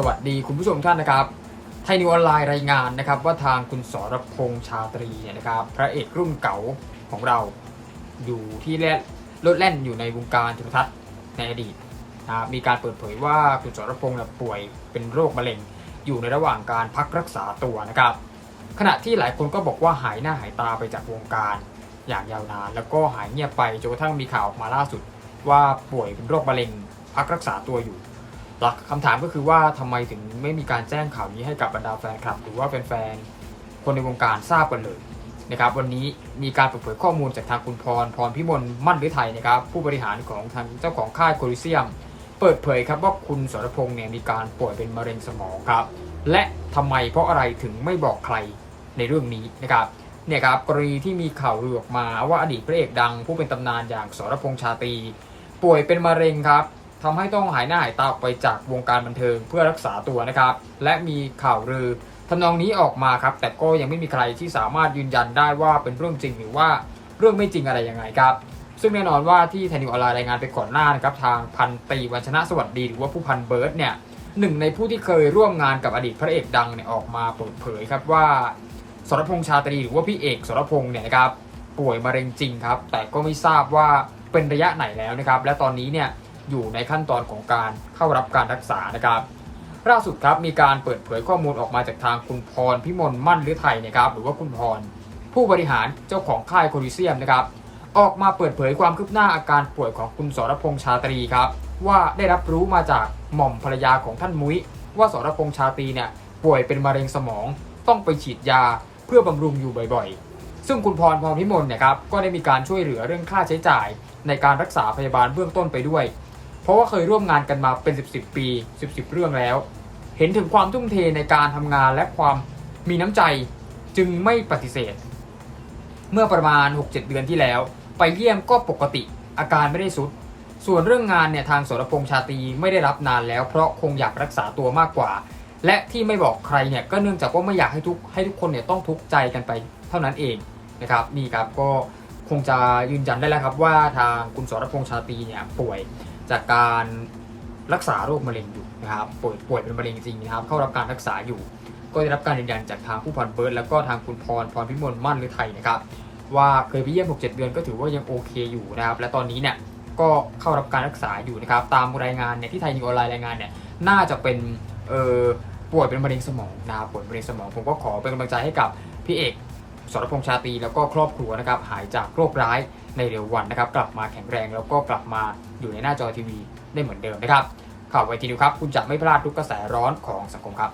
สวัสดีคุณผู้ชมท่านนะครับ ไทยนิวออนไลน์รายงานนะครับ ว่าทางคุณสรพงษ์ชาตรีเนี่ยนะครับ พระเอกรุ่นเก่าของเราอยู่ที่แล่นรถแล่นอยู่ในวงการโทรทัศน์ในอดีตนะครับมีการเปิดเผยว่าคุณสรพงษ์ป่วยเป็นโรคมะเร็ง อยู่ในระหว่างการพักรักษาตัวนะครับ ขณะที่หลายคนก็บอกว่าหายหน้าหายตาไปจากวงการ อย่างยาวนาน แล้วก็หายเงียบไปจนกระทั่งมีข่าวออกมาล่าสุด ว่าป่วยเป็นโรคมะเร็ง พักรักษาตัวอยู่ หลักคำถามก็คือว่าทำไมถึงไม่มีการแจ้งข่าวนี้ให้กับบรรดาแฟนคลับ หรือว่าแฟนๆคนในวงการทราบกันเลยนะครับวันนี้มีการเปิดเผยข้อมูลจากทางคุณพรพรพิมลมั่นฤทัยนะครับผู้บริหารของทางเจ้าของค่ายโคลิเซียม เปิดเผยครับว่าคุณสรพงษ์เนี่ยมีการป่วยเป็นมะเร็งสมองครับและทำไมเพราะอะไรถึงไม่บอกใครในเรื่องนี้นะครับเนี่ยครับกรณีที่มีข่าวลือออกมาว่าอดีตพระเอกดัง ผู้เป็นตำนานอย่างสรพงษ์ชาตรีป่วยเป็นมะเร็งครับ ทำให้ต้องหายหน้าหายตาออกไปจากวงการบันเทิงเพื่อรักษาตัวนะครับ และมีข่าวลือทำนองนี้ออกมาครับ แต่ก็ยังไม่มีใครที่สามารถยืนยันได้ว่าเป็นเรื่องจริงหรือว่าเรื่องไม่จริงอะไรยังไงครับ ซึ่งแน่นอนว่าที่ไทยนิวออนไลน์รายงานไปก่อนหน้านะครับทางพันตีวัชนะสวัสดีหรือว่าผู้พันเบิร์ดเนี่ยหนึ่งในผู้ที่เคยร่วมงานกับอดีตพระเอกดังเนี่ยออกมาเปิดเผยครับว่าสรพงษ์ชาตรีหรือว่าพี่เอกสรพงษ์เนี่ยนะครับป่วยมะเร็งจริงครับ แต่ก็ไม่ทราบว่าเป็นระยะไหนแล้วนะครับ และตอนนี้เนี่ย อยู่ในขั้นตอนของการเข้ารับการรักษานะครับล่าสุดครับมีการเปิดเผยข้อมูลออกมาจากทางคุณพรพิมลมั่นฤทัยนะครับหรือว่าคุณพร ผู้บริหารเจ้าของค่ายโคลิเซียมนะครับออกมาเปิดเผยความคืบหน้าอาการป่วยของคุณสรพงษ์ชาตรีครับว่าได้รับรู้มาจากหม่อมภรรยาของท่านมุ้ย ว่าสรพงษ์ชาตรีเนี่ยป่วยเป็นมะเร็งสมอง ต้องไปฉีดยาเพื่อบำรุงอยู่บ่อยๆ ซึ่งคุณพรพรพิมลเนี่ยครับก็ได้มีการช่วยเหลือเรื่องค่าใช้จ่าย ในการรักษาพยาบาลเบื้องต้นไปด้วย ราะว่าเคยร่วมงานกันมาเป็น 10 10ปี 10 10เรื่องแล้ว เห็นถึงความทุ่มเทในการทำงานและความมีน้ำใจจึงไม่ปฏิเสธ เมื่อประมาณ 6-7 เดือนที่แล้ว ไปเยี่ยมก็ปกติอาการไม่ได้สุด ส่วนเรื่องงานเนี่ยทางสรพงษ์ชาตรีไม่ได้รับนานแล้ว เพราะคงอยากรักษาตัวมากกว่า และที่ไม่บอกใครเนี่ยก็เนื่องจากว่าไม่อยากให้ทุกให้ทุกคนเนี่ยต้องทุกข์ใจกันไปเท่านั้นเองนะครับนี่ครับก็คงจะยืนยันได้แล้วครับว่าทางคุณสรพงษ์ชาตรีเนี่ยป่วย จากการรักษาโรคมะเร็งอยู่นะครับป่วยป่วยเป็นมะเร็งจริงนะครับ เข้ารับการรักษาอยู่ ก็ได้รับการยืนยันจากทางผู้พันเบิร์ดแล้วก็ทางคุณพรพรพิมลมั่นหรือไทยนะครับ ว่าเคยไปเยี่ยม 6-7 เดือนก็ถือว่ายังโอเคอยู่นะครับ และตอนนี้เนี่ยก็เข้ารับการรักษาอยู่นะครับ ตามรายงานเนี่ยที่ไทยนิวออนไลน์รายงานเนี่ยน่าจะเป็นเอ่อป่วยเป็นมะเร็งสมองนะครับป่วยมะเร็งสมองผมก็ขอเป็นกำลังใจให้กับพี่เอกสรพงษ์ชาตรีแล้วก็ครอบครัวนะครับหายจากโรคร้าย ในเร็ววันนะครับกลับมาแข็งแรงแล้วก็กลับมาอยู่ในหน้าจอทีวีได้เหมือนเดิมนะครับข่าวไวทีนิวครับ คุณจะไม่พลาดทุกกระแสร้อนของสังคมครับ